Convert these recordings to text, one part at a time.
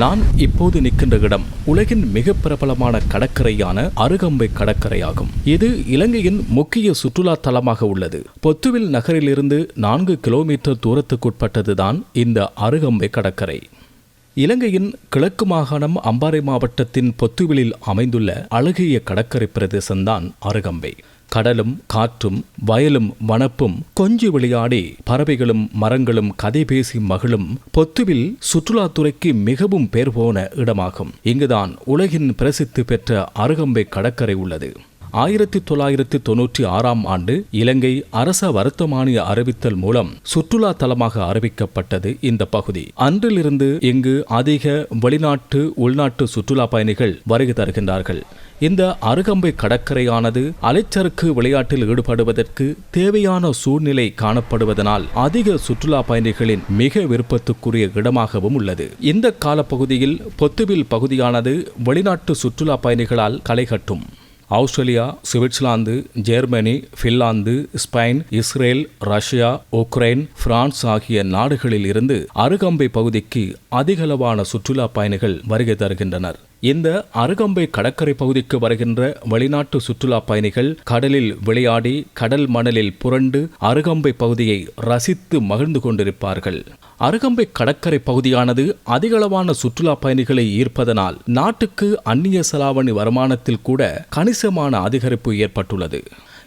நான் இப்போது நிற்கின்ற இடம் உலகின் மிக பிரபலமான கடற்கரையான அருகம்பை கடற்கரையாகும். இது இலங்கையின் முக்கிய சுற்றுலா தலமாக உள்ளது. பொத்துவில் நகரிலிருந்து நான்கு கிலோமீட்டர் தூரத்துக்குட்பட்டதுதான் இந்த அருகம்பை கடற்கரை. இலங்கையின் கிழக்கு மாகாணம் அம்பாறை மாவட்டத்தின் பொத்துவிலில் அமைந்துள்ள அழகிய கடற்கரை பிரதேசம்தான் அருகம்பை. கடலும் காற்றும் வயலும் வனப்பும் கொஞ்சி விளையாடி பறவைகளும் மரங்களும் கதை பேசி மகளும் பொத்துவில் சுற்றுலாத்துறைக்கு மிகவும் பேர் போன இடமாகும். இங்குதான் உலகின் பிரசித்தி பெற்ற அருகம்பை கடற்கரை உள்ளது. ஆயிரத்தி தொள்ளாயிரத்தி தொன்னூற்றி ஆறாம் ஆண்டு இலங்கை அரச வருத்தமானிய அறிவித்தல் மூலம் சுற்றுலா தலமாக அறிவிக்கப்பட்டது இந்த பகுதி. அன்றிலிருந்து இங்கு அதிக வெளிநாட்டு உள்நாட்டு சுற்றுலா பயணிகள் வருகை தருகின்றார்கள். இந்த அருகம்பை கடற்கரையானது அலைச்சறுக்கு விளையாட்டில் ஈடுபடுவதற்கு தேவையான சூழ்நிலை காணப்படுவதனால் அதிக சுற்றுலா பயணிகளின் மிக விருப்பத்துக்குரிய இடமாகவும் உள்ளது. இந்த காலப்பகுதியில் பொத்துவில் பகுதியானது வெளிநாட்டு சுற்றுலா பயணிகளால் களைகட்டும் Australia Switzerland Germany Finland Spain Israel Russia Ukraine France ஆகிய நாடுகளில் இருந்து அருகம்பை பகுதிக்கு அதிகளவான சுற்றுலா பயணிகள் வருகை தருகின்றனர். இந்த அருகம்பை கடற்கரை பகுதிக்கு வருகின்ற வெளிநாட்டு சுற்றுலா பயணிகள் கடலில் விளையாடி கடல் மணலில் புரண்டு அருகம்பை பகுதியை ரசித்து மகிழ்ந்து கொண்டிருப்பார்கள். அருகம்பை கடற்கரை பகுதியானது அதிகளவான சுற்றுலா பயணிகளை ஈர்ப்பதனால் நாட்டுக்கு அந்நிய செலாவணி வருமானத்தில் கூட கணிசமான அதிகரிப்பு ஏற்பட்டுள்ளது.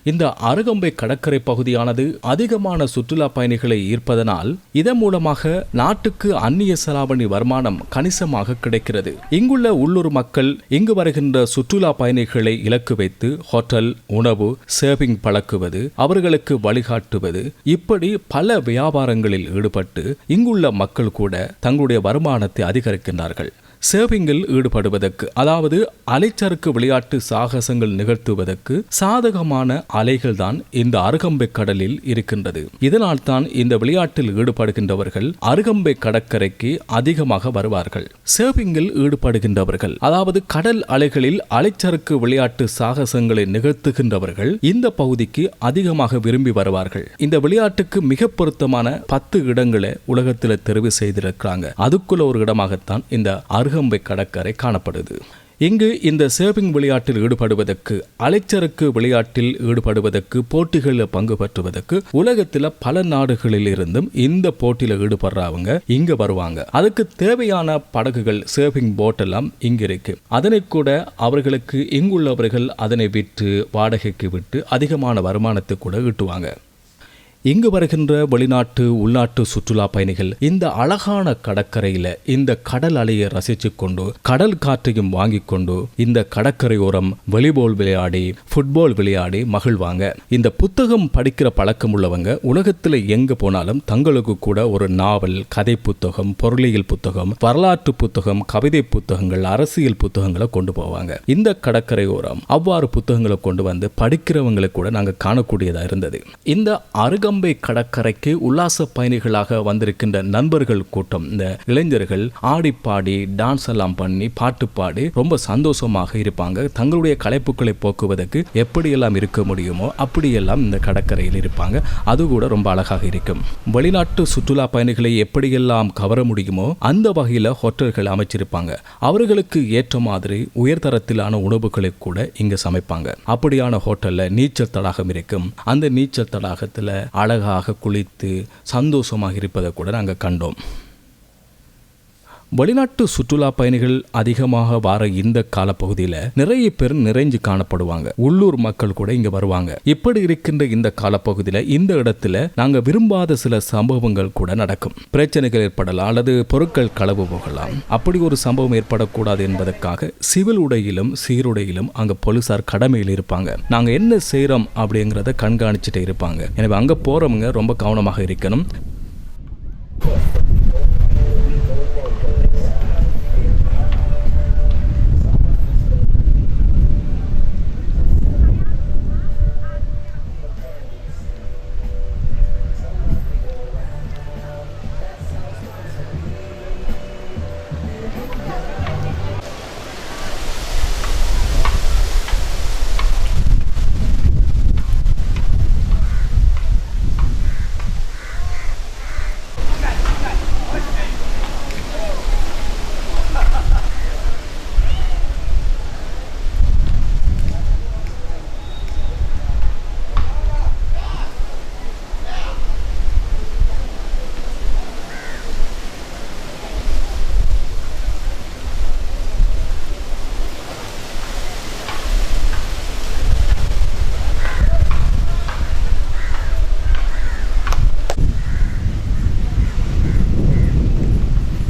இந்த அருகம்பை கடற்கரை பகுதியானது அதிகமான சுற்றுலா பயணிகளை ஈர்ப்பதனால் இதன் மூலமாக நாட்டுக்கு அந்நிய செலாவணி வருமானம் கணிசமாக கிடைக்கிறது. இங்குள்ள உள்ளூர் மக்கள் இங்கு வருகின்ற சுற்றுலா பயணிகளை இலக்கு வைத்து ஹோட்டல் உணவு சேவிங் பழக்குவது அவர்களுக்கு வழிகாட்டுவது இப்படி பல வியாபாரங்களில் ஈடுபட்டு இங்குள்ள மக்கள் கூட தங்களுடைய வருமானத்தை அதிகரிக்கின்றார்கள். சேவிங்கில் ஈடுபடுவதற்கு அதாவது அலைச்சறுக்கு விளையாட்டு சாகசங்கள் நிகழ்த்துவதற்கு சாதகமான அலைகள் தான் இந்த அருகம்பை கடலில் இருக்கின்றது. இதனால் தான் இந்த விளையாட்டில் ஈடுபடுகின்றவர்கள் அருகம்பை கடற்கரைக்கு அதிகமாக வருவார்கள். சேவிங்கில் ஈடுபடுகின்றவர்கள் அதாவது கடல் அலைகளில் அலைச்சறுக்கு விளையாட்டு சாகசங்களை நிகழ்த்துகின்றவர்கள் இந்த பகுதிக்கு அதிகமாக விரும்பி வருவார்கள். இந்த விளையாட்டுக்கு மிக பொருத்தமான பத்து இடங்களை உலகத்தில் தெரிவு செய்திருக்கிறாங்க. அதுக்குள்ள ஒரு இடமாகத்தான் இந்த அருகம்பை கடற்கரை காணப்படுது. இங்கு இந்த சேவிங் விளையாட்டில் ஈடுபடுவதற்கு அலைச்சறுக்கு விளையாட்டில் ஈடுபடுவதற்கு போட்டிகளில் பங்கு பெற்றுவதற்கு உலகத்தில் பல நாடுகளில் இருந்தும் இந்த போட்டியில் ஈடுபடுறவங்க இங்க வருவாங்க. அதுக்கு தேவையான படகுகள் சேவிங் போட் எல்லாம் இங்க இருக்கு. அதனை கூட அவர்களுக்கு இங்குள்ளவர்கள் அதனை விற்று வாடகைக்கு விட்டு அதிகமான வருமானத்தை கூட ஈட்டுவாங்க. இங்கு வருகின்ற வெளிநாட்டு உள்நாட்டு சுற்றுலா பயணிகள் இந்த அழகான கடற்கரையில இந்த கடல் அலையை ரசித்து கொண்டு கடல் காற்றையும் வாங்கி கொண்டு இந்த கடற்கரையோரம் வெளிபோல் விளையாடி ஃபுட்பால் விளையாடி மகிழ்வாங்க. இந்த புத்தகம் படிக்கிற பழக்கம் உள்ளவங்க உலகத்தில் எங்க போனாலும் தங்களுக்கு கூட ஒரு நாவல் கதை புத்தகம் பொருளியல் புத்தகம் வரலாற்று புத்தகம் கவிதை புத்தகங்கள் அரசியல் புத்தகங்களை கொண்டு போவாங்க. இந்த கடற்கரையோரம் அவ்வாறு புத்தகங்களை கொண்டு வந்து படிக்கிறவங்களை கூட நாங்கள் காணக்கூடியதா இருந்தது. இந்த அருகம் அருகம்பை கடற்கரைக்கு உல்லாச பயணிகளாக வந்திருக்கின்ற நண்பர்கள் கூட்டம். இந்த இளைஞர்கள் ஆடி பாடி டான்ஸ் எல்லாம் பண்ணி பாட்டு பாடி ரொம்ப சந்தோஷமாக இருப்பாங்க. தங்களுடைய களைப்புகளை போக்குவதற்கு எப்படியெல்லாம் இருக்க முடியுமோ அப்படியெல்லாம் இந்த கடற்கரையில் இருப்பாங்க. அது கூட ரொம்ப அழகாக இருக்கும். வெளிநாட்டு சுற்றுலா பயணிகளை எப்படியெல்லாம் கவர முடியுமோ அந்த வகையில் ஹோட்டல்கள் அமைச்சிருப்பாங்க. அவர்களுக்கு ஏற்ற மாதிரி உயர்தரத்திலான உணவுகளை கூட இங்க சமைப்பாங்க. அப்படியான ஹோட்டல்ல நீச்சல் தடாகம் இருக்கும். அந்த நீச்சல் தடாகத்துல அழகாக குளித்து சந்தோஷமாக இருப்பதை கூட நாங்கள் கண்டோம். வெளிநாட்டு சுற்றுலா பயணிகள் அதிகமாக வர இந்த காலப்பகுதியில் நிறைய பேர் நிறைஞ்சு காணப்படுவாங்க. உள்ளூர் மக்கள் கூட இங்க வருவாங்க. இப்படி இருக்கின்ற இந்த காலப்பகுதியில் இந்த இடத்துல நாங்க விரும்பாத சில சம்பவங்கள் கூட நடக்கும். பிரச்சனைகள் ஏற்படலாம் அல்லது பொருட்கள் களவு போகலாம். அப்படி ஒரு சம்பவம் ஏற்படக்கூடாது என்பதற்காக சிவில் உடையிலும் சீருடையிலும் அங்க போலீசார் கடமையில் இருப்பாங்க. நாங்க என்ன செய்யறோம் அப்படிங்கிறத கண்காணிச்சுட்டு இருப்பாங்க. எனவே அங்க போறவங்க ரொம்ப கவனமாக இருக்கணும்.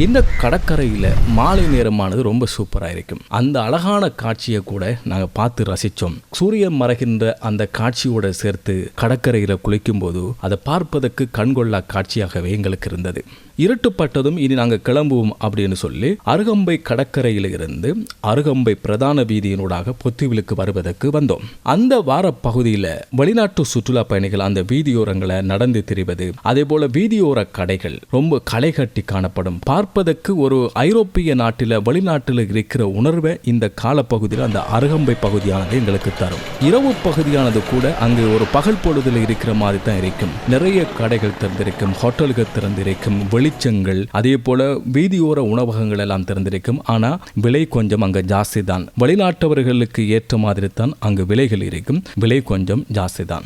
இந்த கடற்கரையில் மாலை நேரமானது ரொம்ப சூப்பராக இருக்கும். அந்த அழகான காட்சியை கூட நாங்கள் பார்த்து ரசித்தோம் சூரியன் மறைகின்ற அந்த காட்சியோட சேர்த்து கடற்கரையில் குளிக்கும் போது அதை பார்ப்பதற்கு கண்கொள்ளா காட்சியாகவே எங்களுக்கு இருந்தது. இருட்டுப்பட்டதும் இனி நாங்கள் கிளம்புவோம் அப்படின்னு சொல்லி அருகம்பை கடற்கரையில் இருந்து அருகம்பை பிரதான வீதியினூடாக பொத்துவிலுக்கு வருவதற்கு வந்தோம். அந்த வார பகுதியில் வெளிநாட்டு சுற்றுலா பயணிகள் அந்த வீதியோரங்களை நடந்து திரிவது அதே போல வீதியோர கடைகள் ரொம்ப களை கட்டி காணப்படும். பார்ப்பதற்கு ஒரு ஐரோப்பிய நாட்டில் வெளிநாட்டில் இருக்கிற உணர்வை இந்த காலப்பகுதியில் அந்த அருகம்பை பகுதியானது எங்களுக்கு தரும். இரவு பகுதியானது கூட அங்கு ஒரு பகல் பொழுதில் இருக்கிற மாதிரி தான் இருக்கும். நிறைய கடைகள் திறந்திருக்கும் ஹோட்டல்கள் திறந்திருக்கும் வெளிச்சங்கள் அதே போல வீதியோர உணவகங்கள் எல்லாம் திறந்திருக்கும். ஆனா விலை கொஞ்சம் அங்க ஜாஸ்தி தான் வெளிநாட்டவர்களுக்கு ஏற்ற மாதிரி தான் அங்கு விலைகள் இருக்கும். விலை கொஞ்சம் ஜாஸ்தி தான்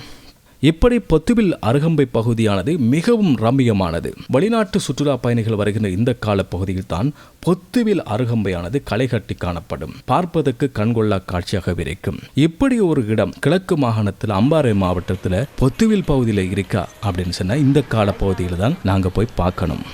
இப்படி பொத்துவில் அருகம்பை பகுதியானது மிகவும் ரம்மியமானது. வெளிநாட்டு சுற்றுலா பயணிகள் வருகின்ற இந்த கால பகுதியில் தான் பொத்துவில் அருகம்பையானது களைகட்டி காணப்படும். பார்ப்பதற்கு கண்கொள்ளா காட்சியாக இருக்கும். இப்படி ஒரு இடம் கிழக்கு மாகாணத்தில் அம்பாறை மாவட்டத்தில் பொத்துவில் பகுதியில் இருக்கா அப்படின்னு சொன்னால் இந்த கால பகுதியில் தான் நாங்கள் போய் பார்க்கணும்.